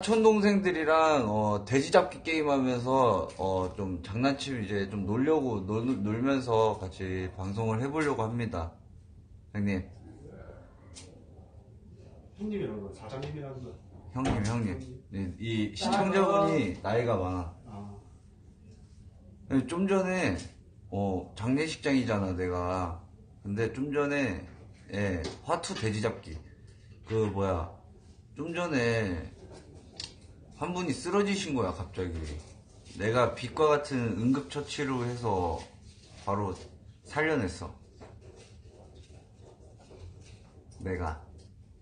사촌 동생들이랑 어, 돼지 잡기 게임 하면서 어, 좀 장난치면 이제 좀 놀려고 놀, 놀면서 같이 방송을 해보려고 합니다. 형님, 형님이라는 건 사장님이라는 건. 형님, 형님. 이, 이 시청자분이 나이가 많아. 아, 좀 전에 어, 장례식장이잖아 내가. 근데 좀 전에 예, 화투 돼지 잡기. 그 뭐야? 좀 전에 한 분이 쓰러지신 거야 갑자기. 내가 빛과 같은 응급처치로 해서 바로 살려냈어. 내가.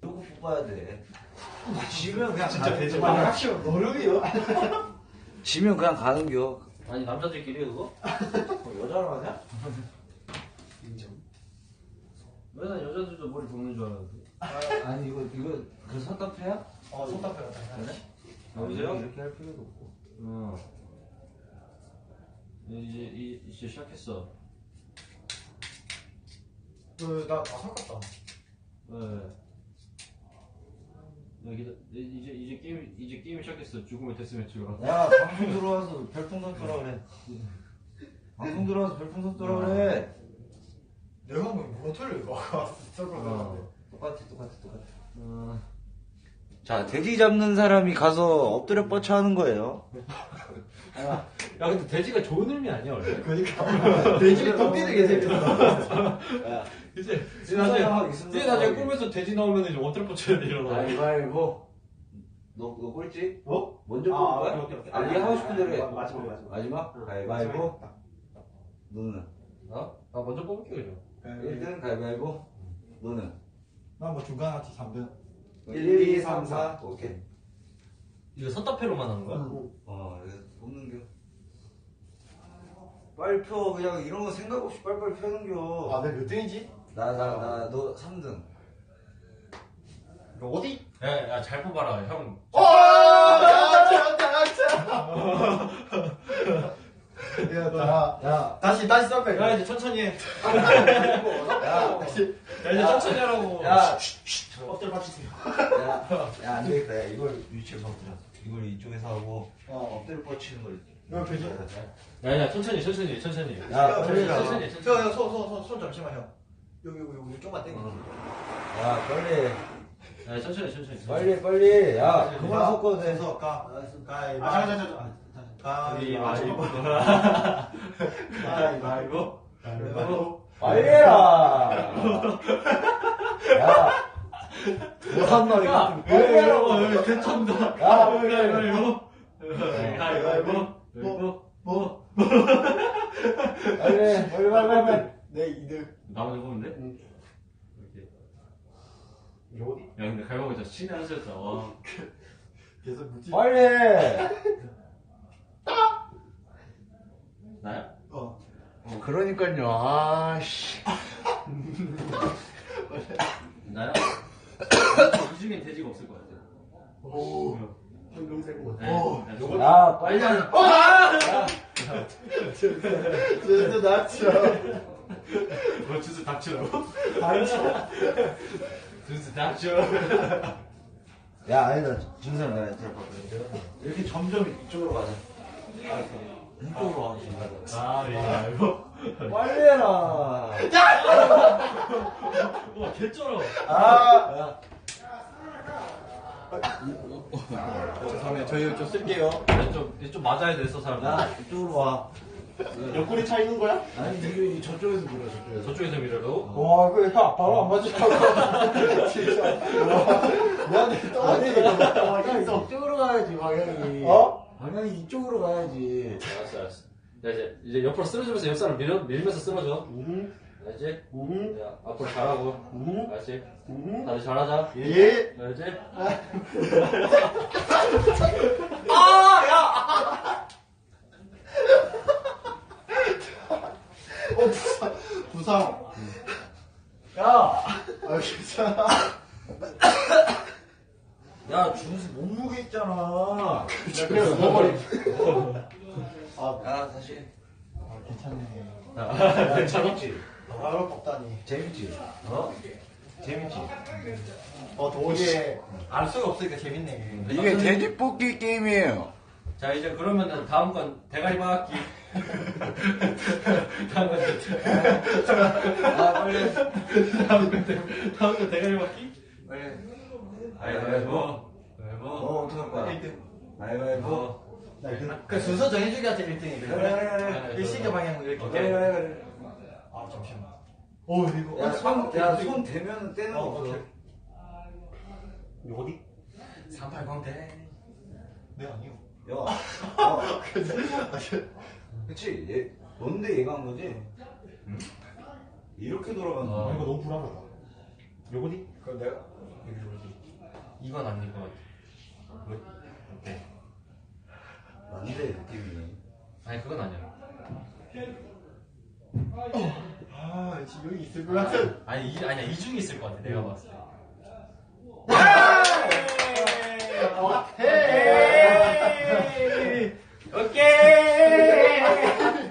누구 뽑아야 돼? 지면 그냥 진짜. 많이 합시오 노력이요. 지면 그냥 가는겨. 아니 남자들끼리 그거? 여자로 하냐? 인정. 맨날 여자들도 머리 볶는 줄 알았는데 아, 아니 이거 이거 그 선답해야? 어 손답해 같다. 그래? 여보세요? 이렇게 할 필요도 없고. 어 이제 이, 이제 시작했어 그나 아깝다. 네. 여기 이제 이제 게임 이제 게임 시작했어 죽음의 데스매치가 야 방송 들어와서 별풍선 쏘라 그래. 방송 들어와서 별풍선 쏘라 그래. 내가 뭐 뭐가 틀려 이거. 썰거 어. 똑같아 똑같아 똑같아. 어. 자 돼지 잡는 사람이 가서 엎드려 뻗쳐 하는 거예요. 야 근데 돼지가 좋은 의미 아니야 원래? 그러니까 돼지가 게 재밌어. 이제 이제 나중에. 이제 나중에 꿈에서 돼지 나오면 이제 어떨 뻗쳐야 돼 일어나 가위바위보. 너, 너 꼴찌? 어? 먼저 아, 뽑을 거야? 오케이, 오케이. 아, 네가 하고 싶은 대로 해. 마- 마지막 마지막. 마지막? 응. 가위바위보. 너는? 어? 아 먼저 뽑을게 그냥 1등 가위바위보. 너는? 난뭐 중간 하트 3등. 1, 2, 3, 4. 오케이. 이거 선답회로만 하는 거야? 어, 이거 뽑는겨. 빨리 펴. 그냥 이런 거 생각 없이 빨리빨리 펴는 겨. 아, 내가 몇 등이지? 나, 나, 나, 너 3등. 이거 어디? 야잘 뽑아라 형 어! 야, 야, 야, 야, 야, 다시 다시 썰배. 야 이제 천천히 해. 야, 다시. 야 이제 천천히 하라고. 야, 엎드려 받치세요. 야, 야, 안 되겠다. 야, 이걸 위치에서 엎드려. 이걸 이쪽에서 하고, 어, 엎드려 뻗치는 걸. 이거 되지? 야 야 천천히 천천히 천천히. 야, 천천히 천천히 형, 천천히. 형, 손, 손, 손, 손 잠시만 형. 여기, 여기, 여기 좀만 당겨. 야, 빨리. 야 천천히 천천히. 빨리, 빨리. 야, 그만 가. 섞어도 돼. 가, 가, 가위바위보. 아, 잠깐, 잠깐, 잠깐. 가위바위보. 가위바위보. 가위바위보. 빨리 해라. 야, 뭐한 말이야? 야 빨리 하라고. 여기 대천다. 야. 가위바위보. 가위바위보. 뭐, 뭐 뭐. 빨리, 빨리, 빨리, 빨리. 내 2등. 나머지. 이거 어디? 야 근데 가위바위보 진짜 신의 한 수였다. 와. 계속 묻지. 빨리 해. 나야? 어. 그러니까요. 아, 씨. 나야? 이 중엔 돼지가 없을 것 같아. 오. 형동생. 네. 오. 야, 요거 야, 빨리 하자. 진짜 낫죠. 뭐 주스 닥치라고? 낫죠. 주스 닥쳐. 야, 아니다. 준선 내가 이제 이렇게 점점 이쪽으로 가자. 이쪽으로 가자. 가위바위보. 빨리 해라. 와 개쩔어. 아. 죄송해요. 저희 좀 쓸게요. 좀, 좀 맞아야 돼서 사람들. 야, 이쪽으로 와. 옆구리 차 있는 거야? 아니, 이거 저쪽에서 불러, 저쪽에서. 저쪽에서 밀어도. 와, 그, 형, 바로 안 맞으라고. 진짜. 와, 나한테 떨어지니까. 와, 야, 있어. 이쪽으로 가야지, 방향이. 어? 방향이 이쪽으로 가야지. 알았어, 알았어. 야, 이제, 이제 옆으로 쓰러지면서 옆 사람 밀어, 밀면서 쓰러져. 음, 알지? 음, 야, 앞으로 잘하고. 음, 알지? 음. 다들 잘하자. 예. 알지? 어, 부상. 부상. 야! 아, 괜찮아. 야, 준수 몸무게 있잖아. 그래서 먹어버리. 아, 야, 다시. 아, 괜찮네. 괜찮아? 재밌지? 바로 덥다니. 재밌지? 어? 재밌지? 어, 도시. 이게 알 수가 없으니까 재밌네. 이게. 이게 돼지 뽑기 게임이에요. 자 이제 그러면은 다음 건 대가리 막기. 다음 건 아, 빨리. 다음 건 대- 다음 건 대가리 막기. 빨리. 아이고. 어, 어떡할 거야? 가위바위보. 나 그, 그 순서 정해주기 한테 1등이 그래. 그래. 일시계 방향 이렇게. 그래, 그래, 그래. 아, 잠시만. 어, 이거. 야, 손, 야, 손 대면 떼는 거 어, 없어. 오케이. 어디? 380 대. 네, 아니요. 야, 야. 그치? 얘, 뭔데 얘가 한 거지? 이렇게 돌아가는 아, 거야. 이거 너무 불안하다. 요거니? 그럼 내가 여기 뭐지? 이건 아닌 것 같아. 왜? 어때? 난데, 느낌이. 아니 그건 아니야. 아, 지금 여기 있을 것 같은. 아니 이 아니야 이 중에 있을 것 같아. 내가 봤을 때. 헤이! 오케이.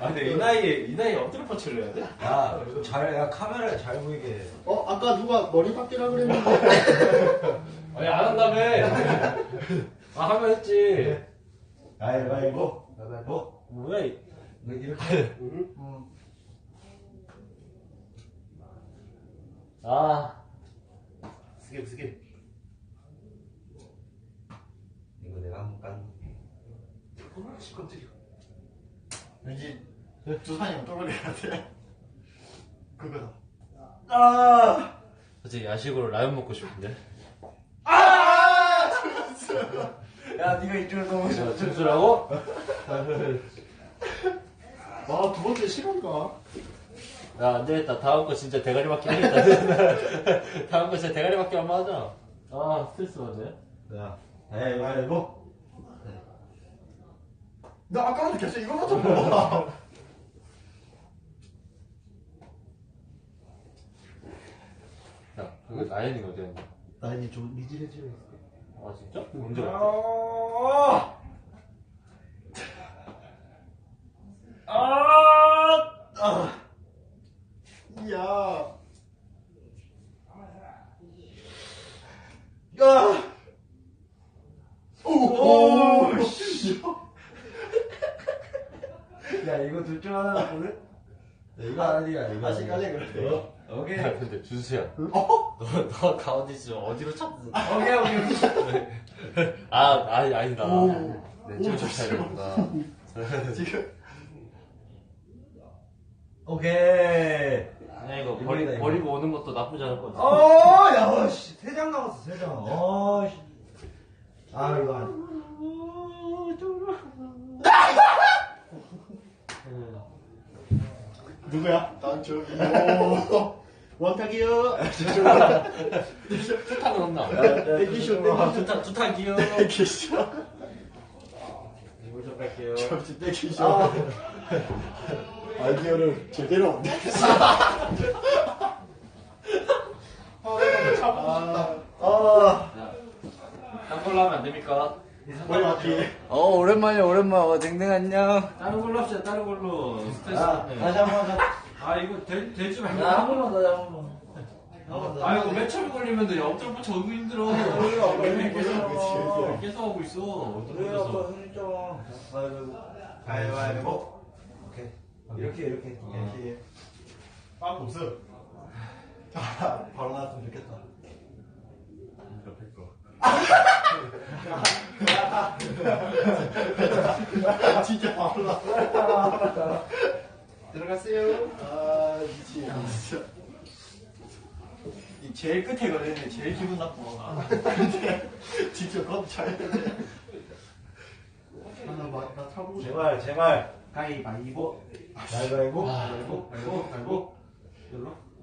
아 근데 이 나이에 이 나이에 엎드려 뻗치를 해야 돼? 야, 잘, 야, 카메라에 잘 보이게. 해. 어, 아까 누가 머리 깎이라 그랬는데. 아니 안 한다며. 아 하면 했지. 가위바위보. 가위바위보. 뭐야? 이- 너 이렇게. 아. 스킵, 스킵. 이거 내가 한번 깐. 시끄럽지? 왠지 두 사람이 떠버릴 것 같아. 그거다. 아! 솔직히 야식으로 라면 먹고 싶은데. 야, 니가 이쪽으로 넘어져. 진수라고? 와, 두 번째 실화인가? 야, 안 되겠다. 다음 거 진짜 대가리 맞기 하겠다. 다음 거 진짜 대가리 맞기 한번 하자. 아, 스트레스 받네. 자, 가위바위보. 나 아까부터 계속 이거만 좀 봐. 야, 그거 나연이가 어디 갔냐? 나 이제 좀 미질해지고 있어. 아, 진짜? 언제 갔대? 아, 아, 이야. 아. 오, 씨. 야, 이거 둘중 하나 거든? 이거 아니야, 이거. 아직까지 그래. 어? 오케이. 야, 근데 준수야. 너, 너 가운데 있어. 어디로 찾 오케이, 오케이. 아, 아니, 아니다. 좀 잠시만. 잘했구나. 지금. 오케이. 아니, 이거 버리, 이거. 버리고 오는 것도 나쁘지 않을 것 같아. 어, 야, 씨. 세 장 남았어, 세 장. 어, 씨. 아, 이거 안. 누구야? 난 저기. 오. 원탁이요. 투탕은 없나? 땡기쇼, 땡기쇼. 투탕, 투탕이요. 땡기쇼. 이거 좀 뺄게요. 저지 땡기쇼. 아이디어를 제대로 없네. 아, 아, 딴 걸로 하면 안 됩니까? 머리 맞기. 어, 오랜만이야, 오랜만. 어, 댕댕 안녕. 다른 걸로 합시다, 다른 걸로. 스트레스 아, 받네. 다시 한번 하자. 아, 이거 말고. 나한 번만 더, 한 번만. 한번 더. 아, 이거 몇 차례 걸리면 돼. 뻗쳐 너무 힘들어. 그래, 계속, 계속 하고 있어. 엎드려 그래, 아까 뻗쳐서. 흥했잖아. 가위바위보. 오케이. 이렇게, 이렇게. 이렇게. 빵 없어. 아, 바로 나왔으면 좋겠다. 진짜 바로 나. 들어갔어요. 아, 미치. 진짜. 이 제일 끝에 걸리는 제일 기분 나빠. 근데 진짜 돼. 아, 나, 마- 나 타보고 싶어. 제발, 제발. 가위바위보. 가위바위보. 가위바위보. 가위바위보. 가위바위보.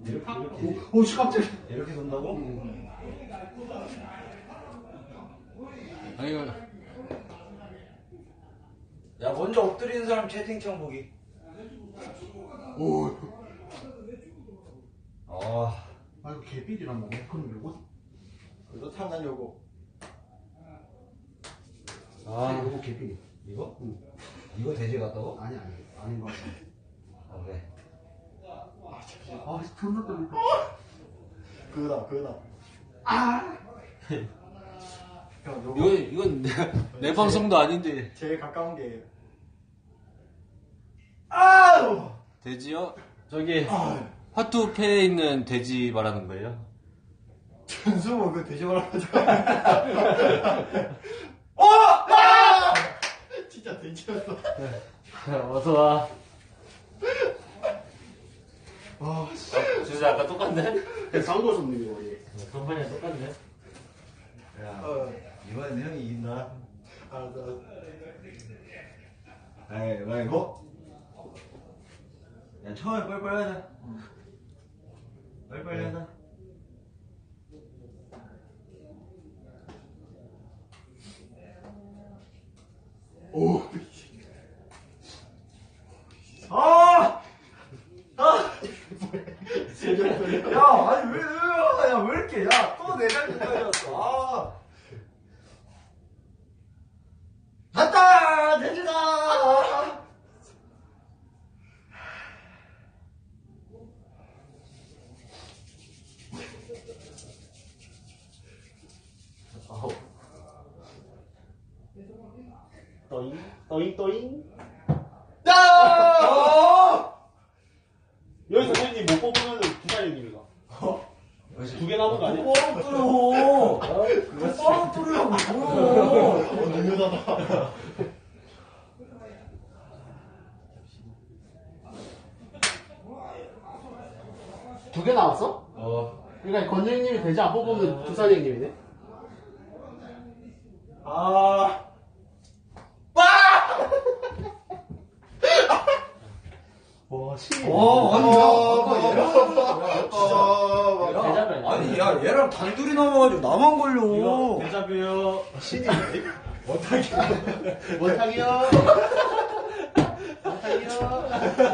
이렇게, 이렇게. 오, 오, 씨, 깜짝이야. 이렇게 돈다고? 아니. 야, 먼저 엎드리는 사람 채팅창 보기. 오. 아, 아, 이거 개삘이란 말이야. 그럼 요거? 이거 탐난 요거. 아. 요거 개삘. 이거? 이거 돼지 같다고? 아니, 아니. 아닌 거 같아. 아, 그래. 아, 잠시 아, 존나 떨린다. 그거다, 그거다. 아! 형, 요거 이건, 이건 내, 내 방송도 아닌데. 제일 가까운 게. 아우! 돼지요? 저기, 화투패에 있는 돼지 말하는 거예요? 전수모 그 돼지 말하는 어! 아! 진짜 돼지였어. 어서와. 아, 진짜 아까 똑같네? 상도 손님이 우리. 간판이랑 똑같네? 어. 이번엔 형이 이긴다. 알았어. 에이, 왜 이거? 야, 처음에 빨리빨리 하자. 빨리빨리 하자. 오! 아! 아! 야, 아니, 왜, 왜, 야, 왜 이렇게, 야, 또 내장이. 아! 갔다! 돼지다! 아우. 떠잉, 떠잉, 떠잉. 야! 여기서 선생님 못 뽑으면 부사님입니다. 두 개 남은 거 아니야? 뽀뽀 뚫어! 뽀뽀 뚫으라고, 뭐야! 어, 능력하다. 두 개 나왔어? 어. 그러니까 건영님이 되지 안 뽑으면 부사님이네. 아. 와, 시. 와, 아니, 야, 아까 얘랑. 아, 대답을 아니, 야, 얘랑 단둘이 남아가지고 나만 걸려. 이거 데자뷰요. 원탁이요. 원탁이요.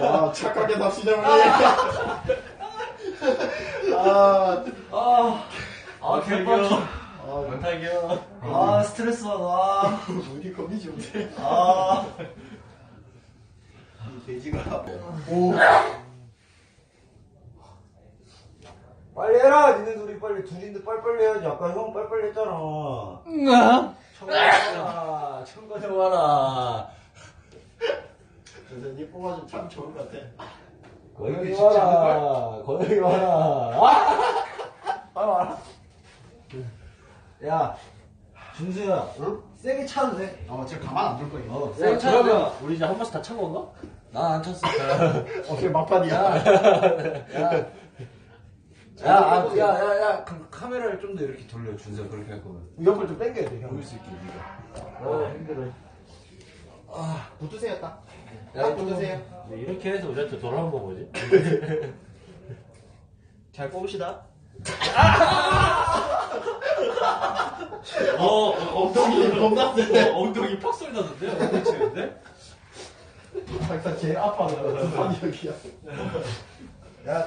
와, 착하게 납시다, 우리. 아, 아, 아, 개빡쳐. 아, 원탁이요. 아, 스트레스 받아. 우리 겁이 좋대. 아. 이 돼지가. 오. 빨리 해라, 빨리. 둘인데 빨리빨리 해야지. 아까 형 빨리빨리 했잖아. 청가져와라, 청가져와라. 선생님 뽑아주면 참 좋을 것 같아. 거기 와라, 거기 와라. 아! 빨리 와라. 야, 준수야, 응? 세게 차도 돼. 어, 제가 가만 안 둘 거예요. 어, 야, 세게 차도 돼. 그러면 우리 이제 한 번씩 다 찬 건가? 난안 찼어. 오케이, 막판이야. 야, 야, 아, 야, 야, 야, 그 카메라를 좀 더 이렇게 돌려, 준수야, 그렇게 할 거면. 옆을 좀 당겨야 돼, 형. 보일 수 있게, 니가. 어, 힘들어. 붙으세요, 딱. 야, 딱 좀- 붙으세요. 네, 이렇게 해서 우리한테 돌아온 거 뭐지? 잘 뽑으시다. 어, 어, 엉덩이. 어, 엉덩이 팍 소리 나던데? 엉덩이 치는데? 항상 제일 아파하는 거. 아니, 여기야.